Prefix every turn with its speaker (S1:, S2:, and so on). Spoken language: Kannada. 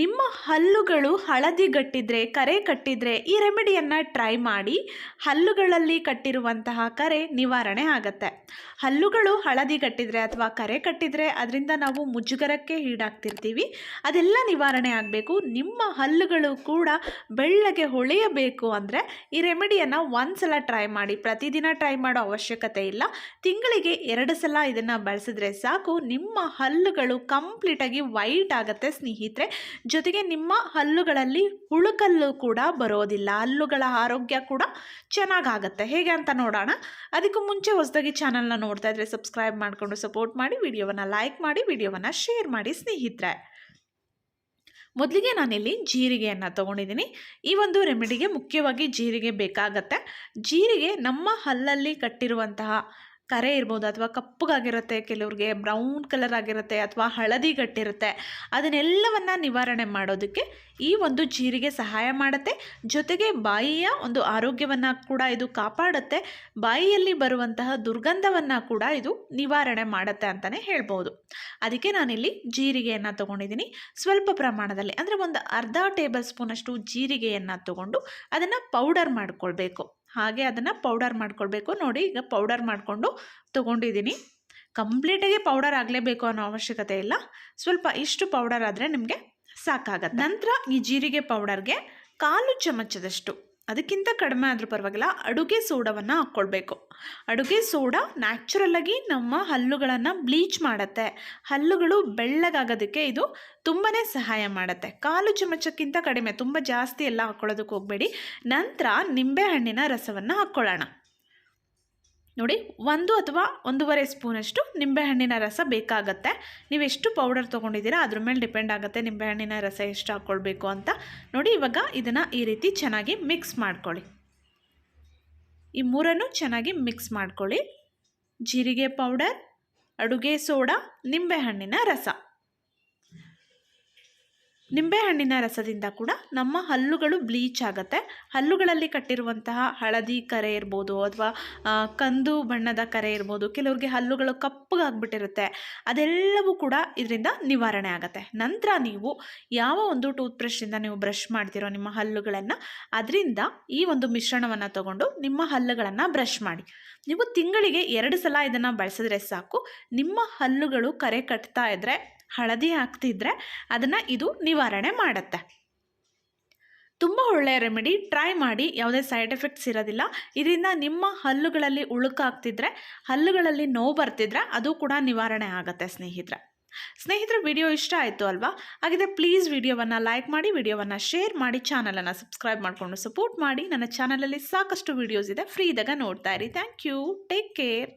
S1: ನಿಮ್ಮ ಹಲ್ಲುಗಳು ಹಳದಿ ಗಟ್ಟಿದ್ರೆ ಕರೆ ಕಟ್ಟಿದ್ರೆ ಈ ರೆಮಿಡಿಯನ್ನು ಟ್ರೈ ಮಾಡಿ. ಹಲ್ಲುಗಳಲ್ಲಿ ಕಟ್ಟಿರುವಂತಹ ಕರೆ ನಿವಾರಣೆ ಆಗತ್ತೆ. ಹಲ್ಲುಗಳು ಹಳದಿ ಕಟ್ಟಿದ್ರೆ ಅಥವಾ ಕರೆ ಕಟ್ಟಿದ್ರೆ ಅದರಿಂದ ನಾವು ಮುಜುಗರಕ್ಕೆ ಈಡಾಗ್ತಿರ್ತೀವಿ. ಅದೆಲ್ಲ ನಿವಾರಣೆ ಆಗಬೇಕು. ನಿಮ್ಮ ಹಲ್ಲುಗಳು ಕೂಡ ಬೆಳ್ಳಗೆ ಹೊಳೆಯಬೇಕು ಅಂದರೆ ಈ ರೆಮಿಡಿಯನ್ನು ಒಂದ್ಸಲ ಟ್ರೈ ಮಾಡಿ. ಪ್ರತಿದಿನ ಟ್ರೈ ಮಾಡೋ ಅವಶ್ಯಕತೆ ಇಲ್ಲ. ತಿಂಗಳಿಗೆ ಎರಡು ಸಲ ಇದನ್ನು ಬಳಸಿದ್ರೆ ಸಾಕು. ನಿಮ್ಮ ಹಲ್ಲುಗಳು ಕಂಪ್ಲೀಟಾಗಿ ವೈಟ್ ಆಗುತ್ತೆ ಸ್ನೇಹಿತರೆ. ಜೊತೆಗೆ ನಿಮ್ಮ ಹಲ್ಲುಗಳಲ್ಲಿ ಹುಳುಕಲ್ಲು ಕೂಡ ಬರೋದಿಲ್ಲ. ಹಲ್ಲುಗಳ ಆರೋಗ್ಯ ಕೂಡ ಚೆನ್ನಾಗಾಗತ್ತೆ. ಹೇಗೆ ಅಂತ ನೋಡೋಣ. ಅದಕ್ಕೂ ಮುಂಚೆ ಹೊಸದಾಗಿ ಚಾನಲ್ನ ನೋಡ್ತಾ ಇದ್ರೆ ಸಬ್ಸ್ಕ್ರೈಬ್ ಮಾಡಿಕೊಂಡು ಸಪೋರ್ಟ್ ಮಾಡಿ, ವಿಡಿಯೋವನ್ನು ಲೈಕ್ ಮಾಡಿ, ವಿಡಿಯೋವನ್ನು ಶೇರ್ ಮಾಡಿ ಸ್ನೇಹಿತರೆ. ಮೊದಲಿಗೆ ನಾನಿಲ್ಲಿ ಜೀರಿಗೆಯನ್ನು ತೊಗೊಂಡಿದ್ದೀನಿ. ಈ ಒಂದು ರೆಮಿಡಿಗೆ ಮುಖ್ಯವಾಗಿ ಜೀರಿಗೆ ಬೇಕಾಗತ್ತೆ. ಜೀರಿಗೆ ನಮ್ಮ ಹಲ್ಲಲ್ಲಿ ಕಟ್ಟಿರುವಂತಹ ಕರೆ ಇರ್ಬೋದು ಅಥವಾ ಕಪ್ಪಗಾಗಿರುತ್ತೆ, ಕೆಲವ್ರಿಗೆ ಬ್ರೌನ್ ಕಲರ್ ಆಗಿರುತ್ತೆ ಅಥವಾ ಹಳದಿ ಗಟ್ಟಿರುತ್ತೆ ಅದನ್ನೆಲ್ಲವನ್ನು ನಿವಾರಣೆ ಮಾಡೋದಕ್ಕೆ ಈ ಒಂದು ಜೀರಿಗೆ ಸಹಾಯ ಮಾಡುತ್ತೆ. ಜೊತೆಗೆ ಬಾಯಿಯ ಒಂದು ಆರೋಗ್ಯವನ್ನು ಕೂಡ ಇದು ಕಾಪಾಡುತ್ತೆ. ಬಾಯಿಯಲ್ಲಿ ಬರುವಂತಹ ದುರ್ಗಂಧವನ್ನು ಕೂಡ ಇದು ನಿವಾರಣೆ ಮಾಡುತ್ತೆ ಅಂತಲೇ ಹೇಳ್ಬೋದು. ಅದಕ್ಕೆ ನಾನಿಲ್ಲಿ ಜೀರಿಗೆಯನ್ನು ತೊಗೊಂಡಿದ್ದೀನಿ. ಸ್ವಲ್ಪ ಪ್ರಮಾಣದಲ್ಲಿ, ಅಂದರೆ ಒಂದು ಅರ್ಧ ಟೇಬಲ್ ಸ್ಪೂನಷ್ಟು ಜೀರಿಗೆಯನ್ನು ತಗೊಂಡು ಅದನ್ನು ಪೌಡರ್ ಮಾಡ್ಕೊಳ್ಬೇಕು. ಹಾಗೆ ಅದನ್ನು ಪೌಡರ್ ಮಾಡ್ಕೊಳ್ಬೇಕು. ನೋಡಿ ಈಗ ಪೌಡರ್ ಮಾಡಿಕೊಂಡು ತೊಗೊಂಡಿದ್ದೀನಿ ಕಂಪ್ಲೀಟಾಗಿ ಪೌಡರ್ ಆಗಲೇಬೇಕು ಅನ್ನೋ ಅವಶ್ಯಕತೆ ಇಲ್ಲ. ಸ್ವಲ್ಪ ಇಷ್ಟು ಪೌಡರ್ ಆದರೆ ನಿಮಗೆ ಸಾಕಾಗತ್ತೆ. ನಂತರ ಈ ಜೀರಿಗೆ ಪೌಡರ್ಗೆ ಕಾಲು ಚಮಚದಷ್ಟು ಅದಕ್ಕಿಂತ ಕಡಿಮೆ ಆದರೂ ಪರವಾಗಿಲ್ಲ, ಅಡುಗೆ ಸೋಡವನ್ನು ಹಾಕ್ಕೊಳ್ಬೇಕು. ಅಡುಗೆ ಸೋಡಾ ನ್ಯಾಚುರಲ್ಲಾಗಿ ನಮ್ಮ ಹಲ್ಲುಗಳನ್ನು ಬ್ಲೀಚ್ ಮಾಡುತ್ತೆ. ಹಲ್ಲುಗಳು ಬೆಳ್ಳಗಾಗೋದಕ್ಕೆ ಇದು ತುಂಬಾ ಸಹಾಯ ಮಾಡುತ್ತೆ. ಕಾಲು ಚಮಚಕ್ಕಿಂತ ಕಡಿಮೆ, ತುಂಬ ಜಾಸ್ತಿ ಎಲ್ಲ ಹಾಕ್ಕೊಳ್ಳೋದಕ್ಕೆ ಹೋಗಬೇಡಿ. ನಂತರ ನಿಂಬೆಹಣ್ಣಿನ ರಸವನ್ನು ಹಾಕ್ಕೊಳ್ಳೋಣ. ನೋಡಿ, ಒಂದು ಅಥವಾ ಒಂದೂವರೆ ಸ್ಪೂನಷ್ಟು ನಿಂಬೆಹಣ್ಣಿನ ರಸ ಬೇಕಾಗತ್ತೆ. ನೀವು ಎಷ್ಟು ಪೌಡರ್ ತೊಗೊಂಡಿದ್ದೀರಾ, ಅದ್ರ ಮೇಲೆ ಡಿಪೆಂಡ್ ಆಗುತ್ತೆ ನಿಂಬೆಹಣ್ಣಿನ ರಸ ಎಷ್ಟು ಹಾಕ್ಕೊಳ್ಬೇಕು ಅಂತ. ನೋಡಿ, ಇವಾಗ ಇದನ್ನು ಈ ರೀತಿ ಚೆನ್ನಾಗಿ ಮಿಕ್ಸ್ ಮಾಡ್ಕೊಳ್ಳಿ. ಈ ಮೂರನ್ನು ಚೆನ್ನಾಗಿ ಮಿಕ್ಸ್ ಮಾಡ್ಕೊಳ್ಳಿ. ಜೀರಿಗೆ ಪೌಡರ್ ಅಡುಗೆ ಸೋಡಾ, ನಿಂಬೆಹಣ್ಣಿನ ರಸ. ನಿಂಬೆಹಣ್ಣಿನ ರಸದಿಂದ ಕೂಡ ನಮ್ಮ ಹಲ್ಲುಗಳು ಬ್ಲೀಚ್ ಆಗುತ್ತೆ. ಹಲ್ಲುಗಳಲ್ಲಿ ಕಟ್ಟಿರುವಂತಹ ಹಳದಿ ಕರೆ ಇರ್ಬೋದು ಅಥವಾ ಕಂದು ಬಣ್ಣದ ಕರೆ ಇರ್ಬೋದು, ಕೆಲವ್ರಿಗೆ ಹಲ್ಲುಗಳು ಕಪ್ಪಗಾಗ್ಬಿಟ್ಟಿರುತ್ತೆ ಅದೆಲ್ಲವೂ ಕೂಡ ಇದರಿಂದ ನಿವಾರಣೆ ಆಗುತ್ತೆ. ನಂತರ ನೀವು ಯಾವ ಒಂದು ಟೂತ್ ಬ್ರಷಿಂದ ನೀವು ಬ್ರಷ್ ಮಾಡ್ತಿರೋ ನಿಮ್ಮ ಹಲ್ಲುಗಳನ್ನು, ಅದರಿಂದ ಈ ಒಂದು ಮಿಶ್ರಣವನ್ನು ತಗೊಂಡು ನಿಮ್ಮ ಹಲ್ಲುಗಳನ್ನು ಬ್ರಷ್ ಮಾಡಿ. ನೀವು ತಿಂಗಳಿಗೆ ಎರಡು ಸಲ ಇದನ್ನು ಬಳಸಿದ್ರೆ ಸಾಕು. ನಿಮ್ಮ ಹಲ್ಲುಗಳು ಕರೆ ಕಟ್ತಾ ಇದ್ದರೆ ಹಳದಿ ಆಗ್ತಿದ್ರೆ ಅದನ್ನು ಇದು ನಿವಾರಣೆ ಮಾಡುತ್ತೆ. ತುಂಬ ಒಳ್ಳೆಯ ರೆಮಿಡಿ ಟ್ರೈ ಮಾಡಿ. ಯಾವುದೇ ಸೈಡ್ ಎಫೆಕ್ಟ್ಸ್ ಇರೋದಿಲ್ಲ. ಇದರಿಂದ ನಿಮ್ಮ ಹಲ್ಲುಗಳಲ್ಲಿ ಉಳುಕಾಗ್ತಿದ್ರೆ ಹಲ್ಲುಗಳಲ್ಲಿ ನೋವು ಬರ್ತಿದ್ರೆ ಅದು ಕೂಡ ನಿವಾರಣೆ ಆಗುತ್ತೆ ಸ್ನೇಹಿತರೆ. ಸ್ನೇಹಿತರೆ ವಿಡಿಯೋ ಇಷ್ಟ ಆಯಿತು ಅಲ್ವಾ? ಹಾಗಿದ್ರೆ ಪ್ಲೀಸ್ ವಿಡಿಯೋವನ್ನು ಲೈಕ್ ಮಾಡಿ ವಿಡಿಯೋವನ್ನು ಶೇರ್ ಮಾಡಿ ಚಾನಲನ್ನು ಸಬ್ಸ್ಕ್ರೈಬ್ ಮಾಡಿಕೊಂಡು ಸಪೋರ್ಟ್ ಮಾಡಿ. ನನ್ನ ಚಾನಲಲ್ಲಿ ಸಾಕಷ್ಟು ವಿಡಿಯೋಸ್ ಇದೆ. ಫ್ರೀ ಇದ್ದಾಗ ನೋಡ್ತಾ ಇರಿ. Thank you take care